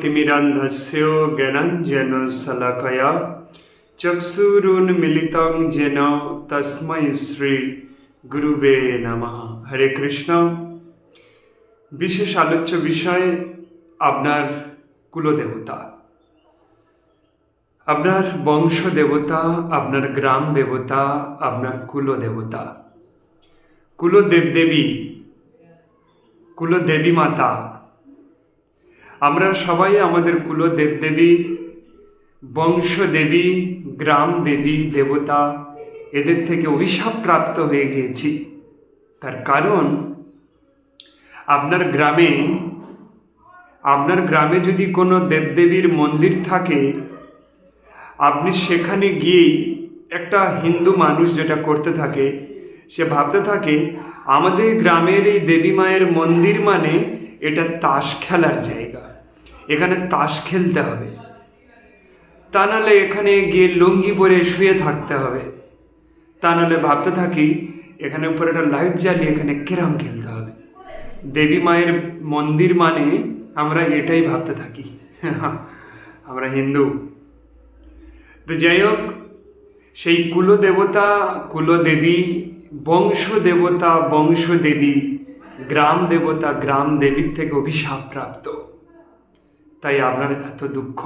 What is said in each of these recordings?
তিমিরান্ধস্য জ্ঞানাঞ্জন শলাকয়া চক্ষুরুন্মিলিতং যেন তস্মৈ শ্রী গুরুবে নমঃ হরে কৃষ্ণ বিশেষ আলোচ্য বিষয় আপনার কুলদেবতা আপনার বংশ দেবতা আপনার গ্রাম দেবতা আপনার কুলদেবতা কুলদেবদেবী কুলদেবী মাতা আমরা সবাই আমাদের কুল দেবদেবী বংশ দেবী গ্রাম দেবী দেবতা, এদের থেকে অভিশাপ প্রাপ্ত হয়ে গিয়েছি। তার কারণ, আপনার গ্রামে আপনার গ্রামে যদি কোনো দেবদেবীর মন্দির থাকে, আপনি সেখানে গিয়েই একটা হিন্দু মানুষ যেটা করতে থাকে, সে ভাবতে থাকে, আমাদের গ্রামের এই দেবী মায়ের মন্দির মানে এটা তাস খেলার জায়গা। এখানে তাস খেলতে হবে। তা নাহলে এখানে গিয়ে লুঙ্গি পরে শুয়ে থাকতে হবে। তা নাহলে ভাবতে থাকি, এখানে উপরে একটা লাইট জ্বালিয়ে এখানে কেরাম খেলতে হবে। দেবী মায়ের মন্দির মানে আমরা এটাই ভাবতে থাকি। আমরা হিন্দু। তো যাই হোক, সেই কুলদেবতা, কুলদেবী বংশ দেবতা বংশ দেবী গ্রাম দেবতা, গ্রাম দেবীর থেকে অভিশাপ প্রাপ্ত। তাই আপনার এত দুঃখ।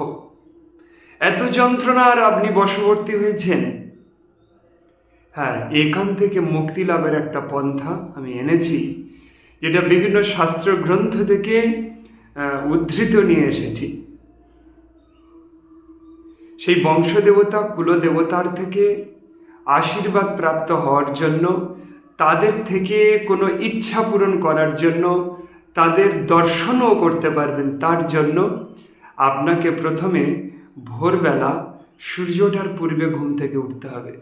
এত যন্ত্রণার আপনি বশবর্তী হয়েছেন। হ্যাঁ এখান থেকে মুক্তি লাভের একটা পন্থা আমি এনেছি, যেটা বিভিন্ন শাস্ত্র গ্রন্থ থেকে উদ্ধৃত নিয়ে এসেছি। সেই বংশদেবতা, কুলদেবতার থেকে আশীর্বাদ প্রাপ্ত হওয়ার জন্য, তাদের থেকে কোনো ইচ্ছা পূরণ করার জন্য তাদের দর্শনও করতে পারবেন। তার জন্য আপনাকে প্রথমে ভোরবেলা সূর্য ওঠার পূর্বে ঘুম থেকে উঠতে হবে।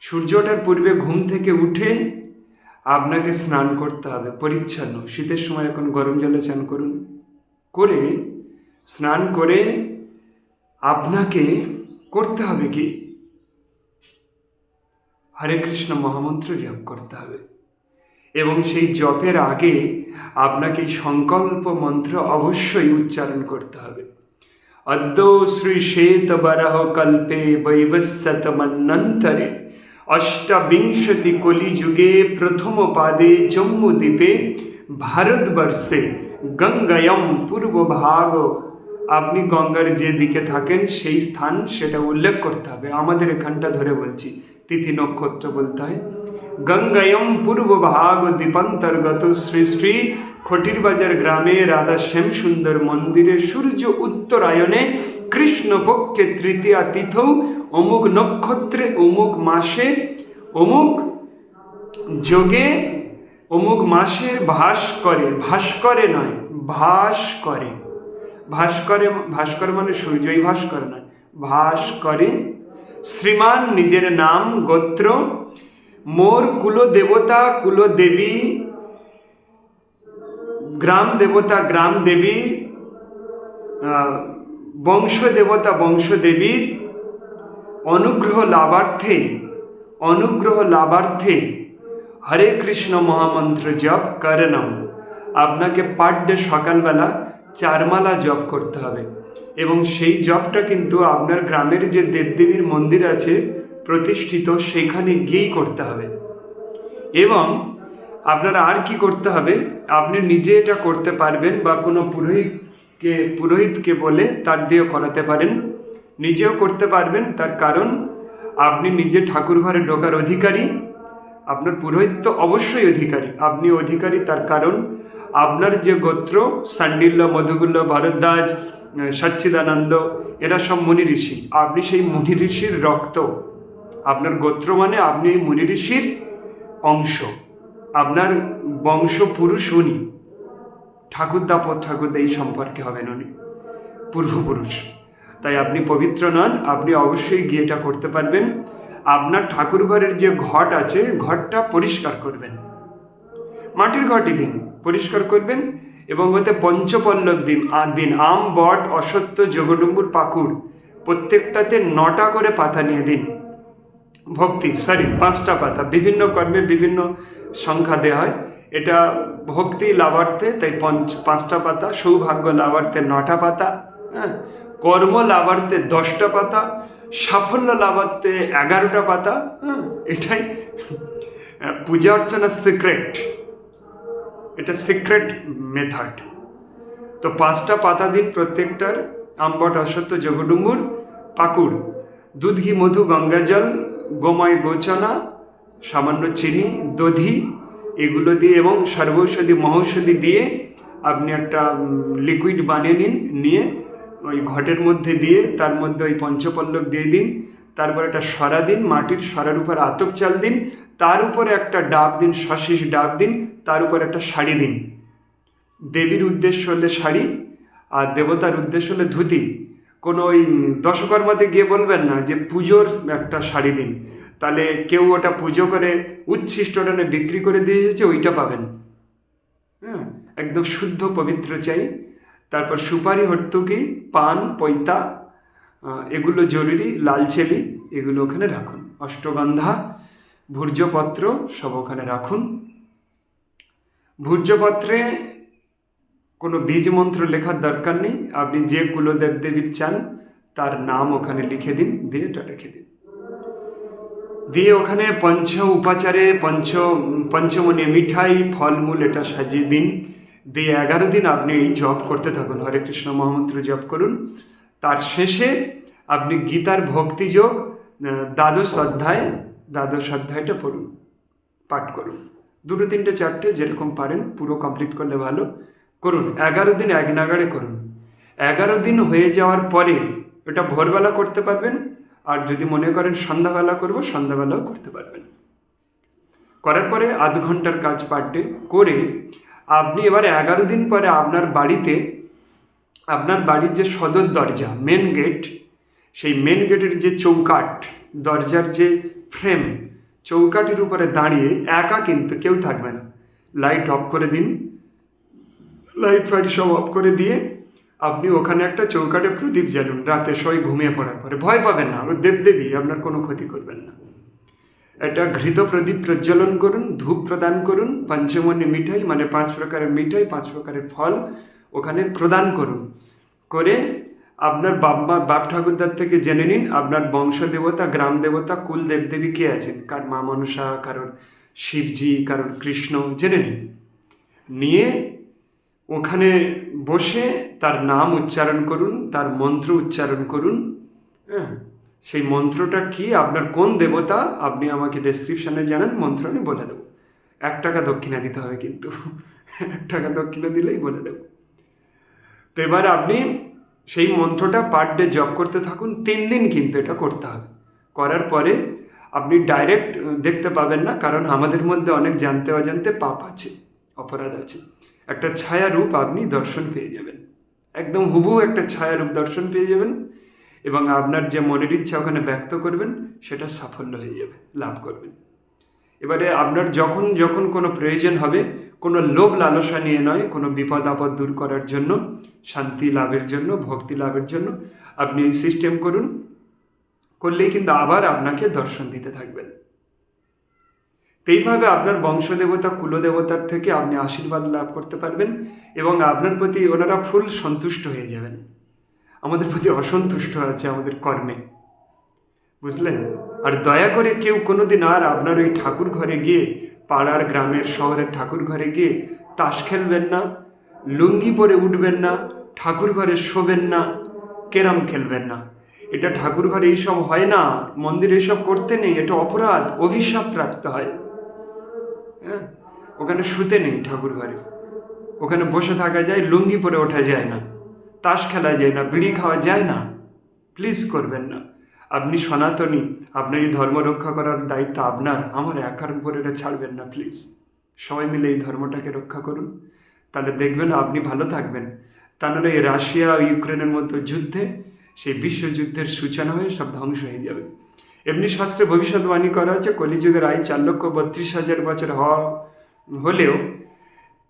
সূর্য ওঠার পূর্বে ঘুম থেকে উঠে আপনাকে স্নান করতে হবে পরিচ্ছন্ন। শীতের সময় এখন গরম জলে চান করুন। করে স্নান করে আপনাকে করতে হবে কি? হরে কৃষ্ণ মহামন্ত্র জপ করতে হবে। এবং সেই জপের আগে আপনাকে সংকল্প মন্ত্র অবশ্যই উচ্চারণ করতে হবে। অদ্য শ্রী শ্বেত বরাহ কল্পে বৈবস্বতমন্নন্তরে অষ্টাবিংশতি কলিযুগে প্রথম পাদে জম্মুদ্বীপে ভারতবর্ষে গঙ্গায়ম পূর্বভাগ আপনি গঙ্গার যে দিকে থাকেন, সেই স্থান সেটা উল্লেখ করতে হবে। আমাদের এখানটা ধরে বলছি। তিথি নক্ষত্র বলতে হয়। গঙ্গায়ম পূর্বভাগ দ্বীপান্তর্গত শ্রী শ্রী খটিরবাজার গ্রামে রাধা শ্যাম সুন্দর মন্দিরে সূর্য উত্তরায়ণে কৃষ্ণপক্ষে তৃতীয়া তিথৌ অমুক নক্ষত্রে অমুক মাসে, অমুক যোগে, অমুক মাসে ভাস করে। ভাস করে নয়, ভাস করে। ভাস করে ভাস্কর মানে সূর্যই ভাস করে নয়। ভাস করে শ্রীমান নিজের নাম গোত্র, মোর কুল দেবতা কুল দেবী গ্রাম দেবতা গ্রাম দেবী বংশ দেবতা বংশ দেবীর অনুগ্রহ লাভার্থে অনুগ্রহ লাভার্থে হরে কৃষ্ণ মহামন্ত্র জপ করণম আপনাকে পার ডে সকালবেলা চারমালা জপ করতে হবে। এবং সেই জপটা কিন্তু আপনার গ্রামের যে দেবদেবীর মন্দির আছে, প্রতিষ্ঠিত সেখানে গিয়েই করতে হবে। এবং আপনার আর কি করতে হবে? আপনি নিজে এটা করতে পারবেন বা কোনো পুরোহিতকে পুরোহিতকে বলে তার দিয়েও করাতে পারেন। নিজেও করতে পারবেন, তার কারণ আপনি নিজে ঠাকুর ঘরে ঢোকার অধিকারী। আপনার পুরোহিত তো অবশ্যই অধিকারী, আপনি অধিকারী, তার কারণ আপনার যে গোত্র, সান্ডিল্য মধুগুল্য ভরদ্বাজ সচ্চিদানন্দ, এরা সব মুনি ঋষি। আপনি সেই মুনি ঋষির রক্ত, আপনার গোত্র মানে আপনি এই মুনি ঋষির অংশ আপনার বংশ পুরুষ উনি। ঠাকুরদা পথ ঠাকুরদা এই সম্পর্কে হবেন উনি, পূর্বপুরুষ। তাই আপনি পবিত্র নন, আপনি অবশ্যই গিয়ে এটা করতে পারবেন। আপনার ঠাকুর ঘরের যে ঘট আছে ঘরটা পরিষ্কার করবেন। মাটির ঘটই দিন, পরিষ্কার করবেন। এবং ওতে পঞ্চপল্লব দিন দিন, আম, বট অসত্য যোগডুম্বুর পাকুড়, প্রত্যেকটাতে নটা করে পাতা নিয়ে দিন। ভক্তি সরি পাঁচটা পাতা। বিভিন্ন কর্মে বিভিন্ন সংখ্যা দেওয়া হয়। এটা ভক্তি লাভার্থে, তাই পঞ্চ, পাঁচটা পাতা, সৌভাগ্য লাভার্থে নটা পাতা হ্যাঁ? কর্ম লাভার্থে দশটা পাতা, সাফল্য লাভার্থে এগারোটা পাতা হ্যাঁ? এটাই, পূজা অর্চনার সিক্রেট এটা সিক্রেট মেথড তো পাঁচটা পাতা দিন প্রত্যেকটার আম্বট অসত্য জগডুম্বুর পাকুড়। দুধ, ঘি, মধু গঙ্গাজল গোময় গোচনা, সামান্য চিনি, দধি, এগুলো দিয়ে এবং সর্বৌষধি, মহৌষধি দিয়ে আপনি একটা লিকুইড বানিয়ে নিন, নিয়ে ওই ঘটের মধ্যে দিয়ে, তার মধ্যে ওই পঞ্চপল্লব দিয়ে দিন। তারপর একটা সরা দিন, মাটির সরার উপর আতপ চাল দিন, তার উপরে একটা ডাব দিন শশিস ডাব দিন, তার উপর একটা শাড়ি দিন। দেবীর উদ্দেশ্য হলে শাড়ি, আর দেবতার উদ্দেশ্য হলে ধুতি। কোনো ওই দশকর্মাতে গিয়ে বলবেন না যে পুজোর একটা শাড়ি দিন। তাহলে কেউ ওটা পুজো করে উচ্ছিষ্টটা বিক্রি করে দিয়ে এসেছে, ওইটা পাবেন। হ্যাঁ একদম শুদ্ধ পবিত্র চাই। তারপর সুপারি হর্তুকি, পান, পৈতা এগুলো জরুরি, লাল চেলি এগুলো ওখানে রাখুন। অষ্টগন্ধা ভূর্যপত্র সব ওখানে রাখুন। ভূর্যপত্রে কোনো বীজ মন্ত্র লেখার দরকার নেই। আপনি যে কুলদেব দেবীর চান, তার নাম ওখানে লিখে দিন, দিয়ে এটা রেখে দিন। দিয়ে ওখানে পঞ্চ উপাচারে, পঞ্চ, পঞ্চমণি মিঠাই, ফলমূল এটা সাজিয়ে দিন। দিয়ে এগারো দিন আপনি এই জপ করতে থাকুন। হরে কৃষ্ণ মহামন্ত্র জপ করুন। তার শেষে আপনি গীতার ভক্তিযোগ দ্বাদশ অধ্যায়, দ্বাদশ অধ্যায়টা পড়ুন, পাঠ করুন। দুটো, তিনটে, চারটে যেরকম পারেন, পুরো কমপ্লিট করলে ভালো। করুন, এগারো দিন এক নাগাড়ে করুন। এগারো দিন হয়ে যাওয়ার পরে ওটা ভোরবেলা করতে পারবেন, আর যদি মনে করেন সন্ধ্যাবেলা করব, সন্ধ্যাবেলাও করতে পারবেন। করার পরে আধ ঘণ্টার কাজ পার করে আপনি এবার এগারো দিন পরে আপনার বাড়িতে আপনার বাড়ির যে সদর দরজা মেন গেট সেই মেন গেটের যে চৌকাঠ, দরজার যে ফ্রেম চৌকাঠের উপরে দাঁড়িয়ে একা কিন্তু কেউ থাকবে না। লাইট অফ করে দিন। লাইট ফাইট সব অফ করে দিয়ে আপনি ওখানে একটা চৌকাটে প্রদীপ জ্বালুন। রাতে সবাই ঘুমিয়ে পড়ার পরে। ভয় পাবেন না। দেবদেবী, আপনার কোনো ক্ষতি করবেন না। একটা ঘৃত প্রদীপ প্রজ্বলন করুন, ধূপ প্রদান করুন, পঞ্চমণি মিঠাই মানে পাঁচ প্রকারের মিঠাই, পাঁচ প্রকারের ফল ওখানে প্রদান করুন। করে আপনার বাবা বাপ ঠাকুরদার থেকে জেনে নিন, আপনার বংশ দেবতা গ্রাম দেবতা কুল দেবদেবী কে আছেন? কার মা মনসা, কারোর শিবজি, কারোর কৃষ্ণ, জেনে নিন। নিয়ে ওখানে বসে তার নাম উচ্চারণ করুন, তার মন্ত্র উচ্চারণ করুন হ্যাঁ। সেই মন্ত্রটা কি? আপনার কোন দেবতা? আপনি আমাকে ডেসক্রিপশানে জানান, মন্ত্র আমি বলে দেবো। এক টাকা দক্ষিণা দিতে হবে কিন্তু। এক টাকা দক্ষিণা দিলেই বলে দেবো। তো এবার আপনি সেই মন্ত্রটা পার ডে জপ করতে থাকুন, তিন দিন কিন্তু এটা করতে হবে। করার পরে আপনি ডাইরেক্ট দেখতে পাবেন না, কারণ আমাদের মধ্যে অনেক জানতে অজান্তে পাপ আছে, অপরাধ আছে। একটা ছায়া রূপ আপনি দর্শন পেয়ে যাবেন। একদম হুবহু একটা ছায়া রূপ দর্শন পেয়ে যাবেন। এবং আপনার যে মনের ইচ্ছা ওখানে ব্যক্ত করবেন, সেটা সাফল্য হয়ে যাবে, লাভ করবেন। এবারে আপনার যখন যখন কোনো প্রয়োজন হবে, কোনো লোভ লালসা নিয়ে নয়, কোনো বিপদ আপদ দূর করার জন্য, শান্তি লাভের জন্য, ভক্তি লাভের জন্য, আপনি এই সিস্টেম করুন, করলেই কিন্তু আবার আপনাকে দর্শন দিতে থাকবেন। এইভাবে আপনার বংশদেবতা, কুলদেবতার থেকে আপনি আশীর্বাদ লাভ করতে পারবেন এবং আপনার প্রতি ওনারা ফুল সন্তুষ্ট হয়ে যাবেন। আমাদের প্রতি অসন্তুষ্ট আছে আমাদের কর্মে। বুঝলেন? আর দয়া করে কেউ কোনোদিন আর আপনার ওই ঠাকুর ঘরে গিয়ে, পাড়ার গ্রামের শহরের ঠাকুর ঘরে গিয়ে তাস খেলবেন না, লুঙ্গি পরে উঠবেন না, ঠাকুর ঘরে শোবেন না, কেরাম খেলবেন না। এটা ঠাকুর ঘরে এইসব হয় না, মন্দিরে এইসব করতে নেই, এটা অপরাধ, অভিশাপ প্রাপ্ত হয়। হ্যাঁ? ওখানে শুতে নেই ঠাকুর ঘরে। ওখানে বসে থাকা যায়, লুঙ্গি পরে ওঠা যায় না। তাস খেলা যায় না, বিড়ি খাওয়া যায় না। প্লিজ করবেন না। আপনি সনাতনী, আপনার এই ধর্ম রক্ষা করার দায়িত্ব আপনার। আমার একার উপর এটা ছাড়বেন না প্লিজ সবাই মিলে এই ধর্মটাকে রক্ষা করুন। তাহলে দেখবেন আপনি ভালো থাকবেন। তা নাহলে এই রাশিয়া, ইউক্রেনের মতো যুদ্ধে, সেই বিশ্বযুদ্ধের সূচনা হয়ে সব ধ্বংস হয়ে যাবে। এমনি শাস্ত্রে ভবিষ্যৎবাণী করা হচ্ছে কলিযুগের আয় চার লক্ষ বত্রিশ হাজার বছর হওয়া হলেও,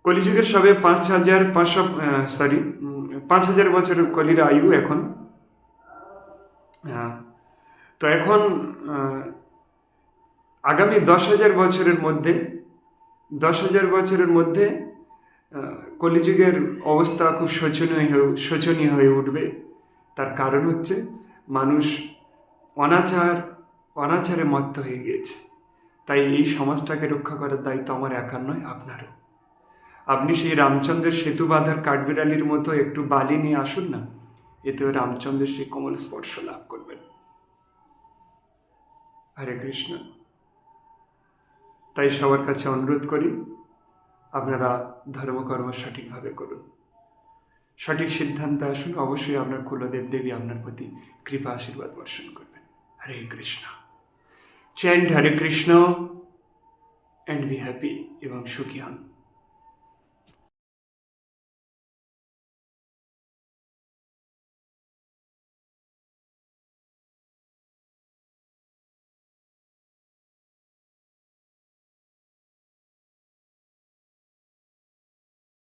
কলিযুগের সবে পাঁচ হাজার পাঁচশো সরি পাঁচ হাজার বছরের কলির আয়ু এখন। তো এখন আগামী দশ হাজার বছরের মধ্যে, দশ হাজার বছরের মধ্যে কলিযুগের অবস্থা খুব শোচনীয় হয়ে শোচনীয় হয়ে উঠবে। তার কারণ হচ্ছে মানুষ অনাচার, অনাচারে মত্ত হয়ে গিয়েছে। তাই এই সমাজটাকে রক্ষা করার দায়িত্ব আমার একার নয়, আপনারও। আপনি সেই রামচন্দ্রের সেতু বাঁধার কাঠবিড়ালির মতো একটু বালি নিয়ে আসুন না, এতেও রামচন্দ্রের সেই কোমল স্পর্শ লাভ করবেন। হরে কৃষ্ণ। তাই সবার কাছে অনুরোধ করি, আপনারা ধর্মকর্ম সঠিকভাবে করুন। সঠিক সিদ্ধান্তে আসুন, অবশ্যই আপনার কুলদেব দেবী আপনার প্রতি কৃপা আশীর্বাদ বর্ষণ করবেন। Hare Krishna. Chant Hare Krishna and be happy এবং সুখী হন।